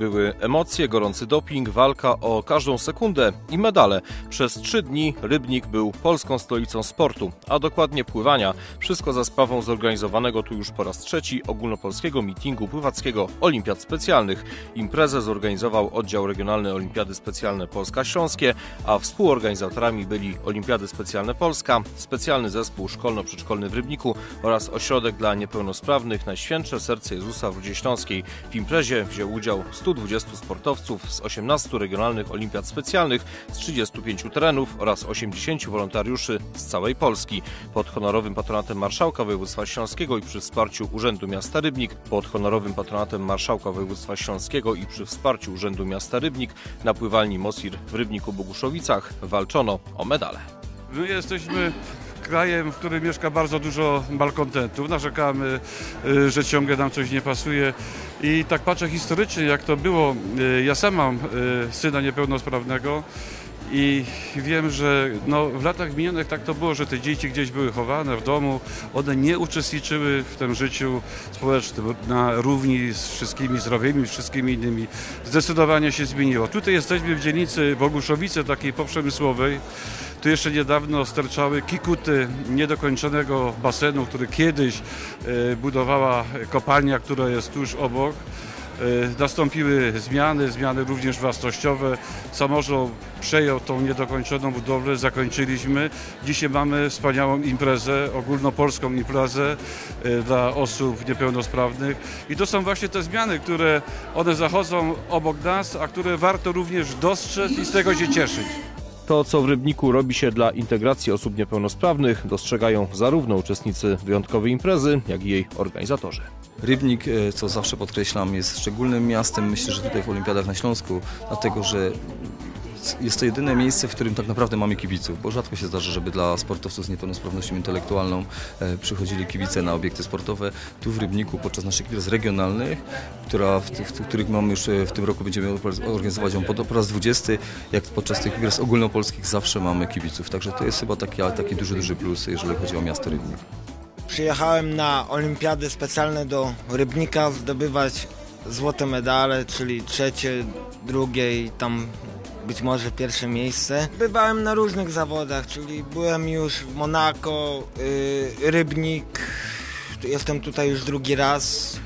Były emocje, gorący doping, walka o każdą sekundę i medale. Przez trzy dni Rybnik był polską stolicą sportu, a dokładnie pływania. Wszystko za sprawą zorganizowanego tu już po raz trzeci ogólnopolskiego mitingu pływackiego Olimpiad Specjalnych. Imprezę zorganizował oddział regionalny Olimpiady Specjalne Polska Śląskie, a współorganizatorami byli Olimpiady Specjalne Polska, specjalny zespół szkolno-przedszkolny w Rybniku oraz ośrodek dla niepełnosprawnych Najświętsze Serce Jezusa w Rudzie Śląskiej. W imprezie wziął udział 120 sportowców z 18 regionalnych olimpiad specjalnych z 35 terenów oraz 80 wolontariuszy z całej Polski. Pod honorowym patronatem Marszałka Województwa Śląskiego i przy wsparciu Urzędu Miasta Rybnik, pod honorowym patronatem Marszałka Województwa Śląskiego i przy wsparciu Urzędu Miasta Rybnik na pływalni Mosir w Rybniku Boguszowicach walczono o medale. My jesteśmy krajem, w którym mieszka bardzo dużo malkontentów. Narzekamy, y, że ciągle nam coś nie pasuje. I tak patrzę historycznie, jak to było. Y, Ja sam mam y, syna niepełnosprawnego. I wiem, że no, w latach minionych tak to było, że te dzieci gdzieś były chowane w domu, one nie uczestniczyły w tym życiu społecznym na równi z wszystkimi zdrowymi, wszystkimi innymi. Zdecydowanie się zmieniło. Tutaj jesteśmy w dzielnicy Boguszowice, takiej poprzemysłowej. Tu jeszcze niedawno sterczały kikuty niedokończonego basenu, który kiedyś e, budowała kopalnia, która jest tuż obok. E, Nastąpiły zmiany, zmiany również własnościowe. Samorząd przejął tą niedokończoną budowlę, zakończyliśmy. Dzisiaj mamy wspaniałą imprezę, ogólnopolską imprezę e, dla osób niepełnosprawnych. I to są właśnie te zmiany, które one zachodzą obok nas, a które warto również dostrzec i z tego się cieszyć. To, co w Rybniku robi się dla integracji osób niepełnosprawnych, dostrzegają zarówno uczestnicy wyjątkowej imprezy, jak i jej organizatorzy. Rybnik, e, co zawsze podkreślam, jest szczególnym miastem, myślę, że tutaj w Olimpiadach na Śląsku, dlatego że jest to jedyne miejsce, w którym tak naprawdę mamy kibiców, bo rzadko się zdarza, żeby dla sportowców z niepełnosprawnością intelektualną e, przychodzili kibice na obiekty sportowe. Tu w Rybniku podczas naszych imprez regionalnych, która w, tych- w których mamy już e, w tym roku będziemy organizować ją po, po raz 20, jak podczas tych imprez ogólnopolskich zawsze mamy kibiców. Także to jest chyba taki, taki duży, duży plus, jeżeli chodzi o miasto Rybnik. Przyjechałem na olimpiady specjalne do Rybnika zdobywać złote medale, czyli trzecie, drugie i tam być może pierwsze miejsce. Bywałem na różnych zawodach, czyli byłem już w Monako, y, Rybnik, jestem tutaj już drugi raz.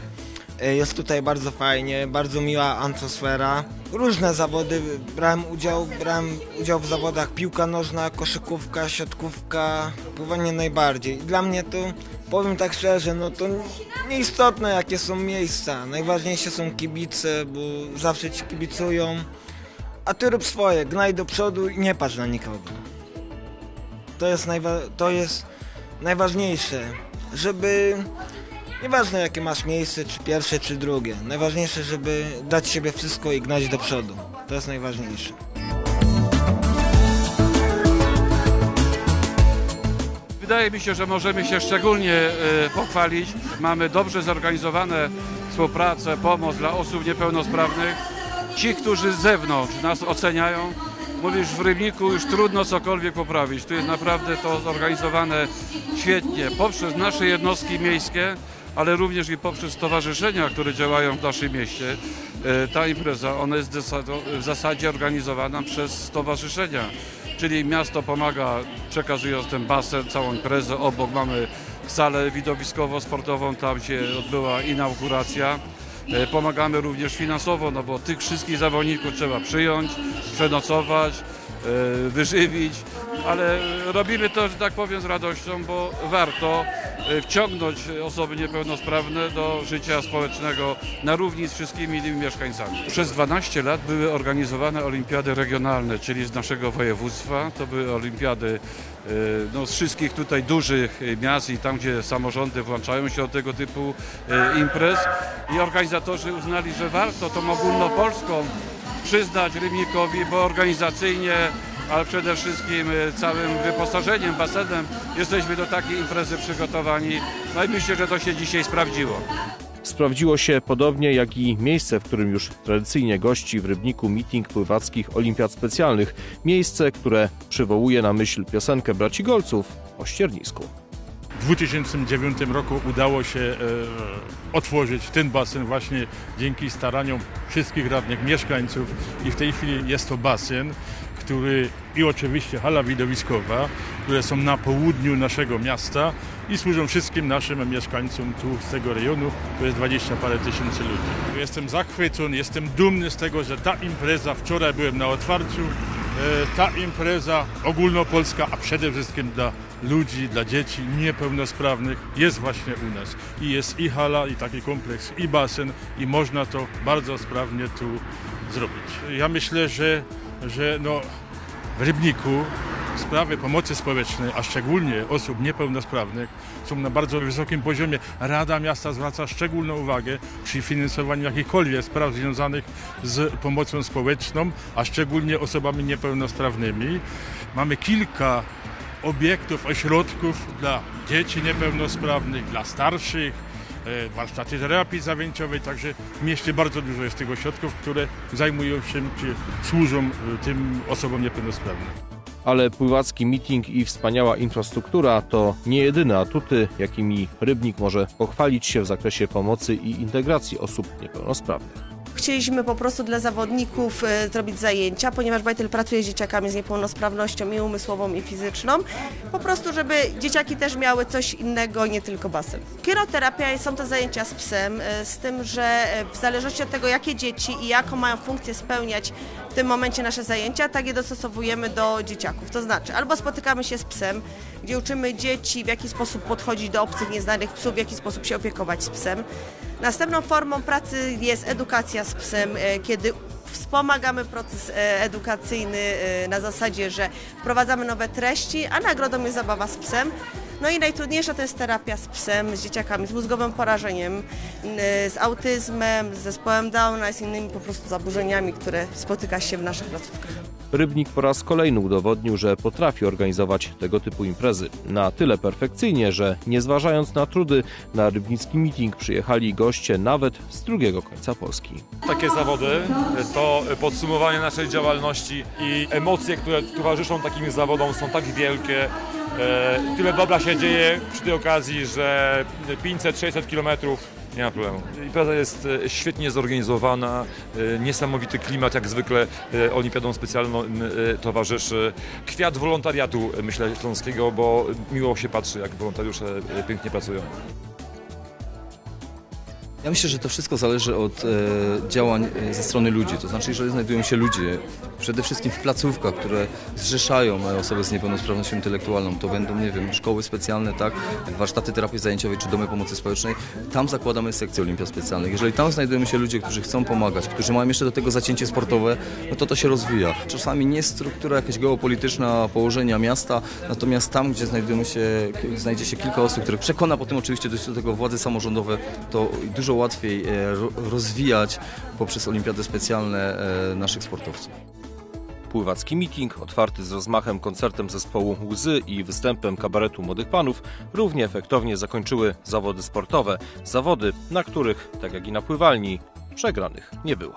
Y, Jest tutaj bardzo fajnie, bardzo miła atmosfera. Różne zawody brałem udział, brałem udział w zawodach piłka nożna, koszykówka, siatkówka, pływanie najbardziej. Dla mnie to, powiem tak szczerze, no to nieistotne jakie są miejsca. Najważniejsze są kibice, bo zawsze ci kibicują. A ty rób swoje, gnaj do przodu i nie patrz na nikogo. To jest, najwa- to jest najważniejsze, żeby Nieważne jakie masz miejsce, czy pierwsze, czy drugie. Najważniejsze, żeby dać siebie wszystko i gnać do przodu. To jest najważniejsze. Wydaje mi się, że możemy się szczególnie e, pochwalić. Mamy dobrze zorganizowane współpracę, pomoc dla osób niepełnosprawnych. Ci, którzy z zewnątrz nas oceniają, mówisz w Rybniku już trudno cokolwiek poprawić. Tu jest naprawdę to zorganizowane świetnie poprzez nasze jednostki miejskie, ale również i poprzez stowarzyszenia, które działają w naszym mieście. E, Ta impreza, ona jest w zasadzie organizowana przez stowarzyszenia. Czyli miasto pomaga przekazując ten basen, całą imprezę. Obok mamy salę widowiskowo-sportową, tam się odbyła inauguracja. E, Pomagamy również finansowo, no bo tych wszystkich zawodników trzeba przyjąć, przenocować, e, wyżywić, ale robimy to, że tak powiem, z radością, bo warto e, wciągnąć osoby niepełnosprawne do życia społecznego na równi z wszystkimi innymi mieszkańcami. Przez 12 lat były organizowane olimpiady regionalne, czyli z naszego województwa. To były olimpiady e, no, z wszystkich tutaj dużych e, miast i tam, gdzie samorządy włączają się do tego typu imprez. I organizatorzy uznali, że warto tą ogólnopolską przyznać Rybnikowi, bo organizacyjnie, ale przede wszystkim e, całym wyposażeniem, basenem jesteśmy do takiej imprezy przygotowani. No i myślę, że to się dzisiaj sprawdziło. Sprawdziło się podobnie jak i miejsce, w którym już tradycyjnie gości w Rybniku meeting pływackich olimpiad specjalnych. Miejsce, które przywołuje na myśl piosenkę braci Golców o ściernisku. w 2009 roku udało się e, otworzyć ten basen właśnie dzięki staraniom wszystkich radnych mieszkańców i w tej chwili jest to basen, który i oczywiście hala widowiskowa, które są na południu naszego miasta i służą wszystkim naszym mieszkańcom tu z tego rejonu. To jest 20 parę tysięcy ludzi. Jestem zachwycony, jestem dumny z tego, że ta impreza, wczoraj byłem na otwarciu, e, ta impreza ogólnopolska, a przede wszystkim dla ludzi, dla dzieci niepełnosprawnych jest właśnie u nas. I jest i hala, i taki kompleks, i basen, i można to bardzo sprawnie tu zrobić. Ja myślę, że, że no, w Rybniku sprawy pomocy społecznej, a szczególnie osób niepełnosprawnych, są na bardzo wysokim poziomie. Rada Miasta zwraca szczególną uwagę przy finansowaniu jakichkolwiek spraw związanych z pomocą społeczną, a szczególnie osobami niepełnosprawnymi. Mamy kilka obiektów, ośrodków dla dzieci niepełnosprawnych, dla starszych, warsztaty terapii zajęciowej, także w mieście bardzo dużo jest tych ośrodków, które zajmują się czy służą e, tym osobom niepełnosprawnym. Ale pływacki meeting i wspaniała infrastruktura to nie jedyne atuty, jakimi Rybnik może pochwalić się w zakresie pomocy i integracji osób niepełnosprawnych. Chcieliśmy po prostu dla zawodników e, zrobić zajęcia, ponieważ Bajtel pracuje z dzieciakami z niepełnosprawnością i umysłową i fizyczną, po prostu żeby dzieciaki też miały coś innego, nie tylko basen. Kieroterapia są to zajęcia z psem, e, z tym, że e, w zależności od tego, jakie dzieci i jaką mają funkcję spełniać w tym momencie nasze zajęcia, tak je dostosowujemy do dzieciaków. To znaczy, albo spotykamy się z psem, gdzie uczymy dzieci, w jaki sposób podchodzić do obcych, nieznanych psów, w jaki sposób się opiekować z psem. Następną formą pracy jest edukacja z psem, e, kiedy wspomagamy proces e, edukacyjny e, na zasadzie, że wprowadzamy nowe treści, a nagrodą jest zabawa z psem. No i najtrudniejsza to jest terapia z psem, z dzieciakami z mózgowym porażeniem, z autyzmem, z zespołem Downa, z innymi po prostu zaburzeniami, które spotyka się w naszych placówkach. Rybnik po raz kolejny udowodnił, że potrafi organizować tego typu imprezy. Na tyle perfekcyjnie, że nie zważając na trudy, na rybnicki meeting przyjechali goście nawet z drugiego końca Polski. Takie zawody to podsumowanie naszej działalności i emocje, które towarzyszą takim zawodom są tak wielkie. E, Tyle dobra się dzieje przy tej okazji, że 500-600 kilometrów nie ma problemu. Impreza jest e, świetnie zorganizowana, e, niesamowity klimat, jak zwykle e, olimpiadom specjalnym e, towarzyszy. Kwiat wolontariatu, myślę, śląskiego, bo miło się patrzy, jak wolontariusze pięknie pracują. Ja myślę, że to wszystko zależy od e, działań e, ze strony ludzi. To znaczy, jeżeli znajdują się ludzie, przede wszystkim w placówkach, które zrzeszają e, osoby z niepełnosprawnością intelektualną, to będą, nie wiem, szkoły specjalne, tak, warsztaty terapii zajęciowej czy domy pomocy społecznej, tam zakładamy sekcje olimpiad specjalnych. Jeżeli tam znajdują się ludzie, którzy chcą pomagać, którzy mają jeszcze do tego zacięcie sportowe, no to to się rozwija. Czasami nie struktura jakaś geopolityczna położenia miasta, natomiast tam, gdzie znajdują się, znajdzie się kilka osób, które przekona potem oczywiście do tego władze samorządowe, to dużo łatwiej e, ro- rozwijać poprzez olimpiady specjalne e, naszych sportowców. Pływacki meeting, otwarty z rozmachem koncertem zespołu Łzy i występem kabaretu Młodych Panów, równie efektownie zakończyły zawody sportowe. Zawody, na których, tak jak i na pływalni, przegranych nie było.